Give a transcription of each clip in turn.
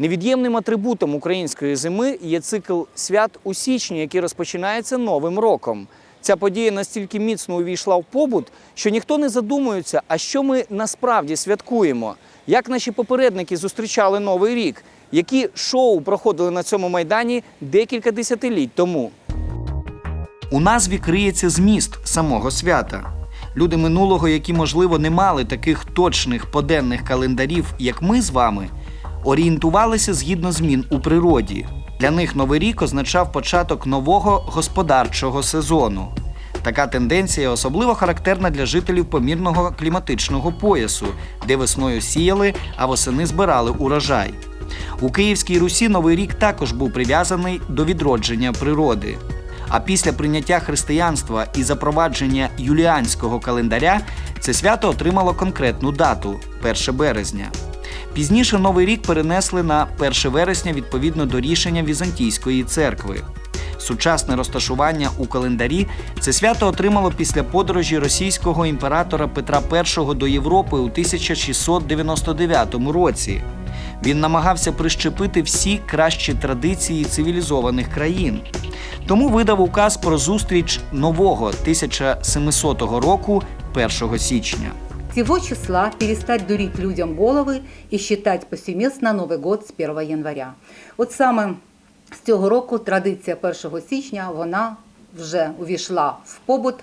Невід'ємним атрибутом української зими є цикл свят у січні, який розпочинається Новим роком. Ця подія настільки міцно увійшла в побут, що ніхто не задумується, а що ми насправді святкуємо, як наші попередники зустрічали Новий рік, які шоу проходили на цьому майдані декілька десятиліть тому. У назві криється зміст самого свята. Люди минулого, які, можливо, не мали таких точних поденних календарів, як ми з вами, орієнтувалися згідно змін у природі. Для них Новий рік означав початок нового господарчого сезону. Така тенденція особливо характерна для жителів помірного кліматичного поясу, де весною сіяли, а восени збирали урожай. У Київській Русі Новий рік також був прив'язаний до відродження природи. А після прийняття християнства і запровадження юліанського календаря це свято отримало конкретну дату 1 березня. Пізніше Новий рік перенесли на 1 вересня відповідно до рішення Візантійської церкви. Сучасне розташування у календарі це свято отримало після подорожі російського імператора Петра І до Європи у 1699 році. Він намагався прищепити всі кращі традиції цивілізованих країн. Тому видав указ про зустріч нового 1700 року 1 січня. Сего числа перестать дурить людям голови і считать повсеместно Новий год з 1 января. От саме з цього року традиція 1 січня вона вже увійшла в побут.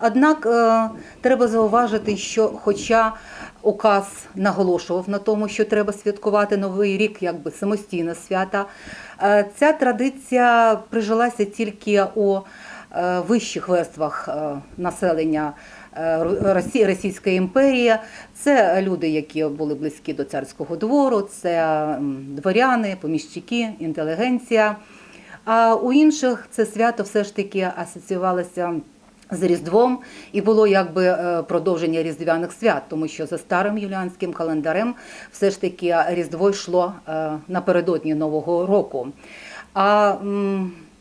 Однак е, треба зауважити, що хоча указ наголошував на тому, що треба святкувати Новий рік якби самостійне свята, е, ця традиція прижилася тільки у е, вищих верствах е, населення е, Російської імперії. Це люди, які були близькі до царського двору, це дворяни, поміщики, інтелігенція. А у інших це свято все ж таки асоціювалося з Різдвом і було якби е, продовження різдвяних свят, тому що за старим юліанським календарем все ж таки Різдво йшло е, напередодні Нового року. А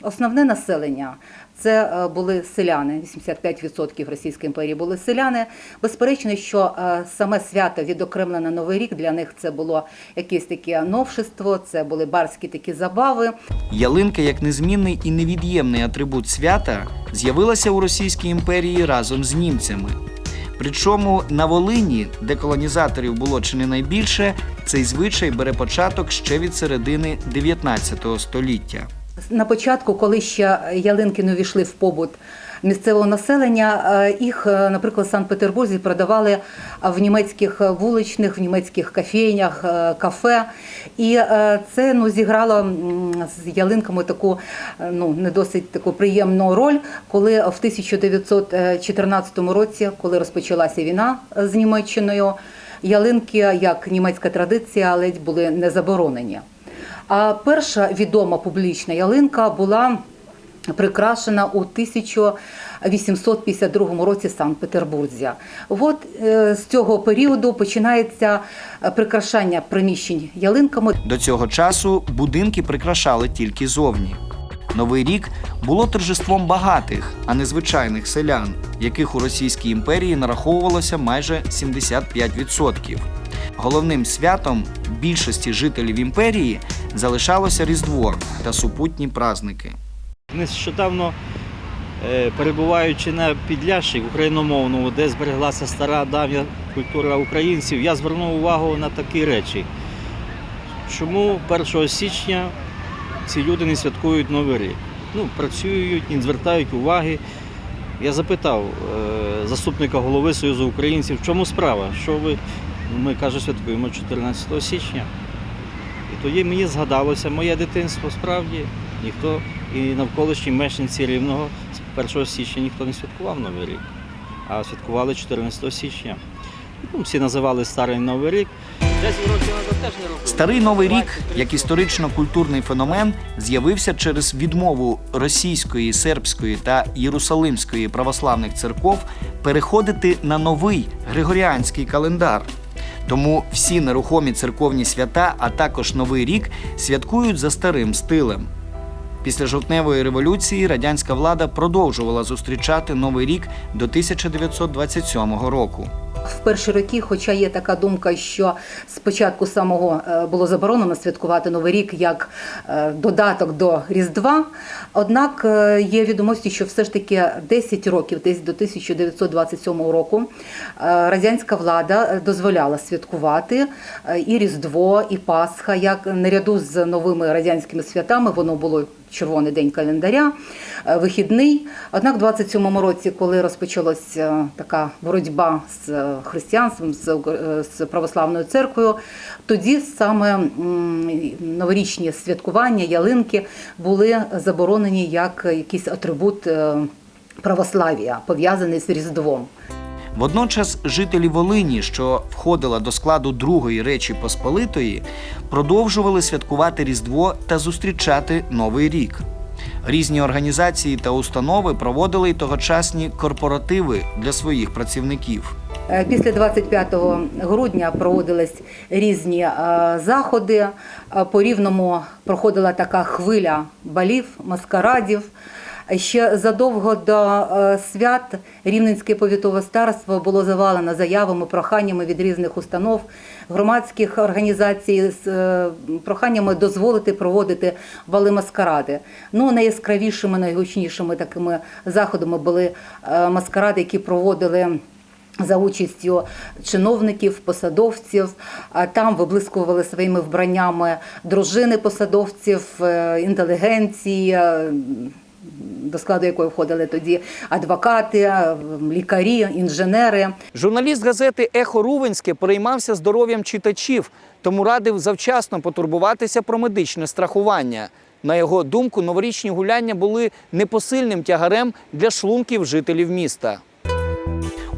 основне населення це е, були селяни. 85% Російської імперії були селяни. Безперечно, що е, саме свято відокремлене Новий рік для них це було якесь таке новшество, це були барські такі забави. Ялинка, як незмінний і невід'ємний атрибут свята, з'явилася у Російській імперії разом з німцями. Причому на Волині, де колонізаторів було чи не найбільше, цей звичай бере початок ще від середини 19 століття. На початку, коли ще ялинки не увійшли в побут місцевого населення, е, їх, е, наприклад, в Санкт-Петербурзі продавали в німецьких вуличних, в німецьких кофейнях, е, кафе. І це ну, зіграло з ялинками таку ну, не досить таку приємну роль, коли в 1914 році, коли розпочалася війна з Німеччиною, ялинки, як німецька традиція, ледь були не заборонені. А перша відома публічна ялинка була прикрашена у 1852 році Санкт-Петербурзі. От е, з цього періоду починається е, прикрашання приміщень ялинками. До цього часу будинки прикрашали тільки зовні. Новий рік було торжеством багатих, а не звичайних селян, яких у Російській імперії нараховувалося майже 75%. Головним святом більшості жителів імперії залишалося Різдво та супутні праздники. Нещодавно, е, перебуваючи на Підляшші україномовному, де збереглася стара давня культура українців, я звернув увагу на такі речі. Чому 1 січня ці люди не святкують Новий рік? Ну, працюють, не звертають уваги. Я запитав е, заступника голови Союзу українців, в чому справа? Що ви? Ми каже, святкуємо 14 січня. І тоді мені згадалося моє дитинство справді. Ніхто і навколишні мешканці рівного з 1 січня ніхто не святкував Новий рік, а святкували 14 січня. Ну, всі називали Старий Новий рік. Старий новий рік, як історично-культурний феномен, з'явився через відмову російської, сербської та єрусалимської православних церков переходити на новий григоріанський календар. Тому всі нерухомі церковні свята, а також новий рік святкують за старим стилем. Після жовтневої революції радянська влада продовжувала зустрічати новий рік до 1927 року. В перші роки, хоча є така думка, що спочатку самого е, було заборонено святкувати Новий рік як е, додаток до Різдва. Однак е, є відомості, що все ж таки 10 років, десь до 1927 року, радянська влада дозволяла святкувати і Різдво, і Пасха, як наряду з новими радянськими святами, воно було червоний день календаря, вихідний. Однак, в 27-му році, коли розпочалася така боротьба з християнством, з, е, з православною церквою, тоді саме новорічні святкування, ялинки були заборонені як якийсь атрибут е, православ'я, пов'язаний з Різдвом. Водночас жителі Волині, що входила до складу Другої Речі Посполитої, продовжували святкувати Різдво та зустрічати Новий рік. Різні організації та установи проводили й тогочасні корпоративи для своїх працівників. Е, Після 25 грудня проводились різні е, заходи. Е, По рівному проходила така хвиля балів, маскарадів. Ще задовго до е, свят Рівненське повітове старство було завалено заявами, проханнями від різних установ, громадських організацій з е, проханнями дозволити проводити бали маскаради. Ну найяскравішими, найгучнішими такими заходами були е, маскаради, які проводили. За участю чиновників, посадовців, там виблискували своїми вбраннями дружини посадовців, інтелігенції, до складу якої входили тоді адвокати, е, лікарі, інженери. Журналіст газети Ехо Рувенське переймався здоров'ям читачів, тому радив завчасно потурбуватися про медичне страхування. На його думку, новорічні гуляння були непосильним тягарем для шлунків жителів міста.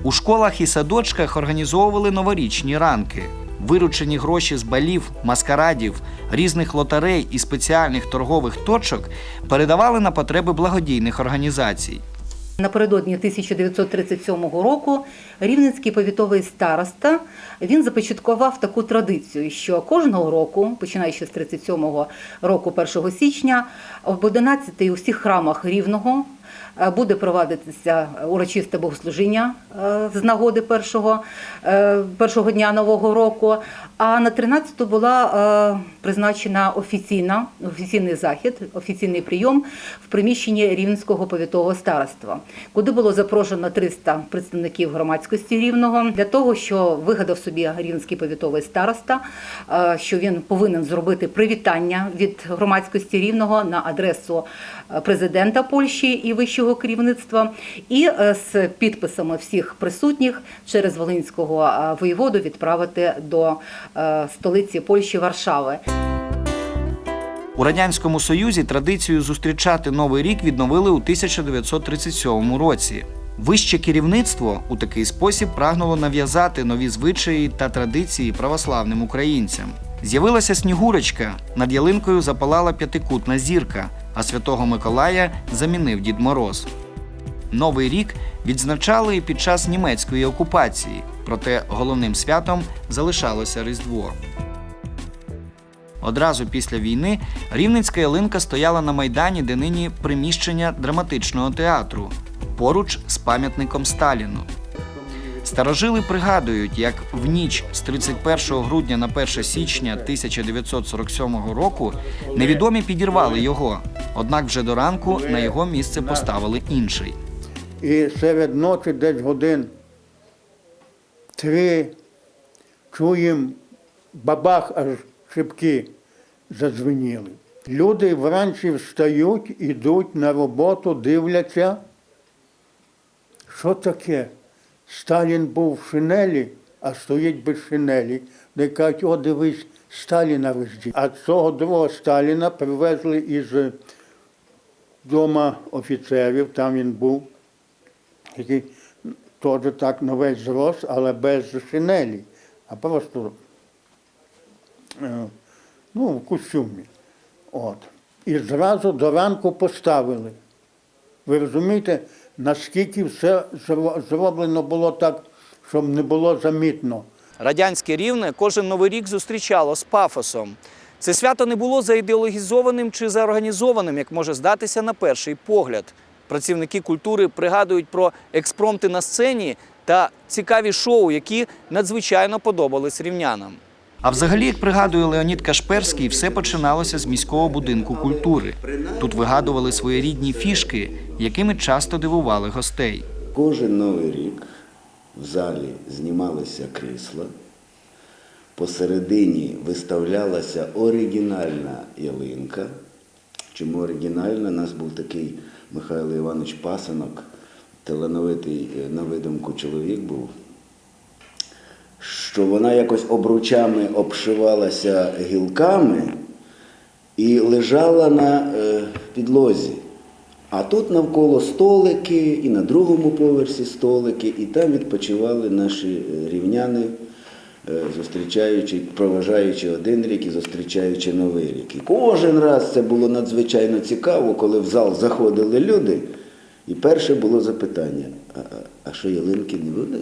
У школах і садочках організовували новорічні ранки. Виручені гроші з балів, маскарадів, різних лотерей і спеціальних торгових точок передавали на потреби благодійних організацій. Напередодні 1937 року рівненський повітовий староста він започаткував таку традицію, що кожного року, починаючи з 37 року, 1 січня, об 11 у всіх храмах рівного буде провадитися урочисте богослужіння е, з нагоди першого, е, першого дня нового року. А на 13 була е, призначена офіційна офіційний захід, офіційний прийом в приміщенні Рівненського повітового староства, куди було запрошено 300 представників громадськості рівного для того, що вигадав собі рівненський повітовий староста, е, що він повинен зробити привітання від громадськості рівного на адресу е, президента Польщі і вищого керівництва, і е, з підписами всіх присутніх через Волинського е, воєводу відправити до е, столиці Польщі Варшави. У радянському союзі традицію зустрічати новий рік відновили у 1937 році. Вище керівництво у такий спосіб прагнуло нав'язати нові звичаї та традиції православним українцям. З'явилася снігурочка, над ялинкою запалала п'ятикутна зірка, а святого Миколая замінив Дід Мороз. Новий рік відзначали і під час німецької окупації, проте головним святом залишалося Різдво. Одразу після війни Рівненська ялинка стояла на майдані, де нині приміщення драматичного театру, поруч з пам'ятником Сталіну. Старожили пригадують, як в ніч з 31 грудня на 1 січня 1947 року невідомі підірвали його. Однак вже до ранку на його місце поставили інший. І серед ночі десь годин три чуємо бабах, аж шибки задзвеніли. Люди вранці встають, ідуть на роботу, дивляться. Що таке? Сталін був в шинелі, а стоїть без шинелі. Де кажуть, о, дивись, Сталіна везді. А цього другого Сталіна привезли із дома офіцерів, там він був який теж так весь зрос, але без шинелі, а просто е, ну, в костюмі. От. І зразу до ранку поставили. Ви розумієте, наскільки все зро- зроблено було так, щоб не було замітно. Радянське рівне кожен новий рік зустрічало з пафосом. Це свято не було заідеологізованим чи заорганізованим, як може здатися на перший погляд. Працівники культури пригадують про експромти на сцені та цікаві шоу, які надзвичайно подобались рівнянам. А взагалі, як пригадує Леонід Кашперський, все починалося з міського будинку культури. Тут вигадували своєрідні фішки, якими часто дивували гостей. Кожен новий рік в залі знімалися крісла, посередині виставлялася оригінальна ялинка. Чому оригінальна? У нас був такий Михайло Іванович Пасанок, талановитий е, на видумку чоловік був, що вона якось обручами обшивалася гілками і лежала на е, підлозі. А тут навколо столики, і на другому поверсі столики, і там відпочивали наші е, рівняни, е, зустрічаючи, проважаючи один рік і зустрічаючи новий рік. І кожен раз це було надзвичайно цікаво, коли в зал заходили люди. І перше було запитання: а, а- що ялинки не буде?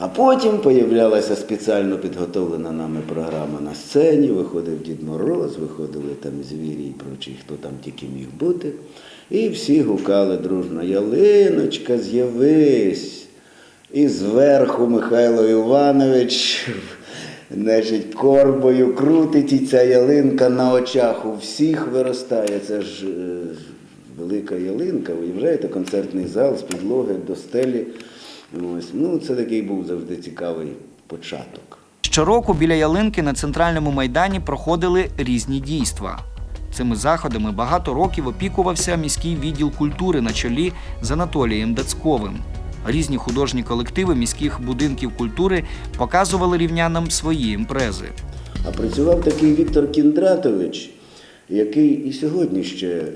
А потім появлялася спеціально підготовлена нами програма на сцені, виходив Дід Мороз, виходили там звірі і прочі, хто там тільки міг бути. І всі гукали дружно, ялиночка, з'явись. І зверху Михайло Іванович значить, корбою крутить, і ця ялинка на очах у всіх виростає. Це ж е, велика ялинка, уявляєте, концертний зал з підлоги до стелі. Ось. Ну, це такий був завжди цікавий початок. Щороку біля ялинки на центральному майдані проходили різні дійства. Цими заходами багато років опікувався міський відділ культури на чолі з Анатолієм Дацьковим. Різні художні колективи міських будинків культури показували рівнянам свої імпрези. А працював такий Віктор Кіндратович, який і сьогодні ще е,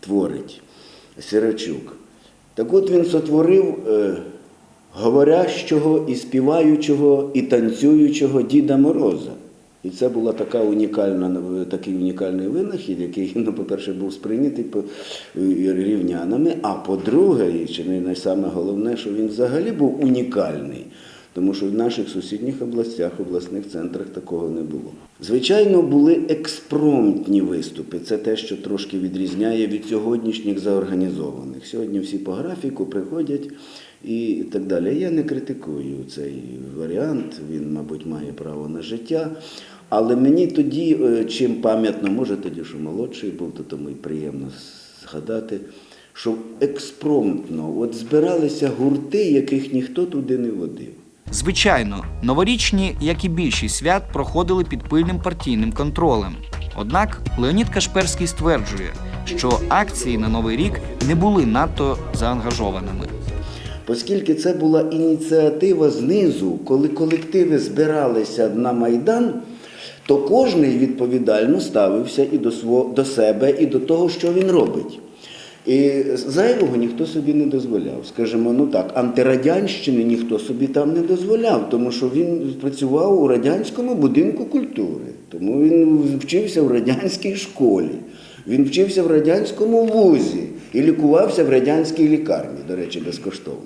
творить Сирачук. Так от він сотворив е, говорящого і співаючого і танцюючого Діда Мороза. І це була така унікальна, е, такий унікальний винахід, який, ну, по-перше, був сприйнятий е, рівнянами, а по-друге, чи не найсаме головне, що він взагалі був унікальний. Тому що в наших сусідніх областях, обласних центрах такого не було. Звичайно, були експромтні виступи. Це те, що трошки відрізняє від сьогоднішніх заорганізованих. Сьогодні всі по графіку приходять і так далі. Я не критикую цей варіант, він, мабуть, має право на життя. Але мені тоді, е, чим пам'ятно, може тоді, що молодший був, то тому і приємно згадати, що експромтно от збиралися гурти, яких ніхто туди не водив. Звичайно, новорічні, як і більшість свят, проходили під пильним партійним контролем. Однак Леонід Кашперський стверджує, що акції на новий рік не були надто заангажованими. Оскільки це була ініціатива знизу, коли колективи збиралися на Майдан, то кожний відповідально ставився і до, свого, до себе, і до того, що він робить. І зайвого ніхто собі не дозволяв. Скажімо, ну так, антирадянщини ніхто собі там не дозволяв, тому що він працював у радянському будинку культури, тому він вчився в радянській школі, він вчився в радянському вузі і лікувався в радянській лікарні, до речі, безкоштовно.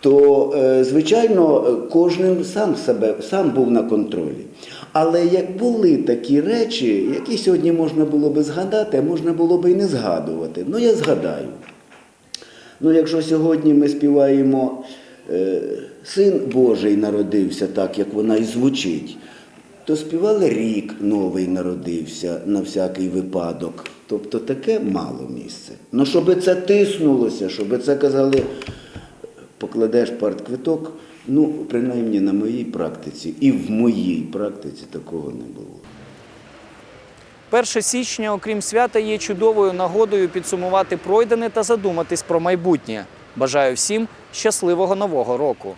То, е, звичайно, кожен сам себе сам був на контролі. Але як були такі речі, які сьогодні можна було би згадати, а можна було би і не згадувати. Ну, я згадаю. Ну, якщо сьогодні ми співаємо е, Син Божий народився так, як вона і звучить, то співали рік новий народився на всякий випадок. Тобто таке мало місце. Ну, щоб це тиснулося, щоб це казали, покладеш партквиток, ну, принаймні на моїй практиці, і в моїй практиці такого не було. 1 січня, окрім свята, є чудовою нагодою підсумувати пройдене та задуматись про майбутнє. Бажаю всім щасливого нового року!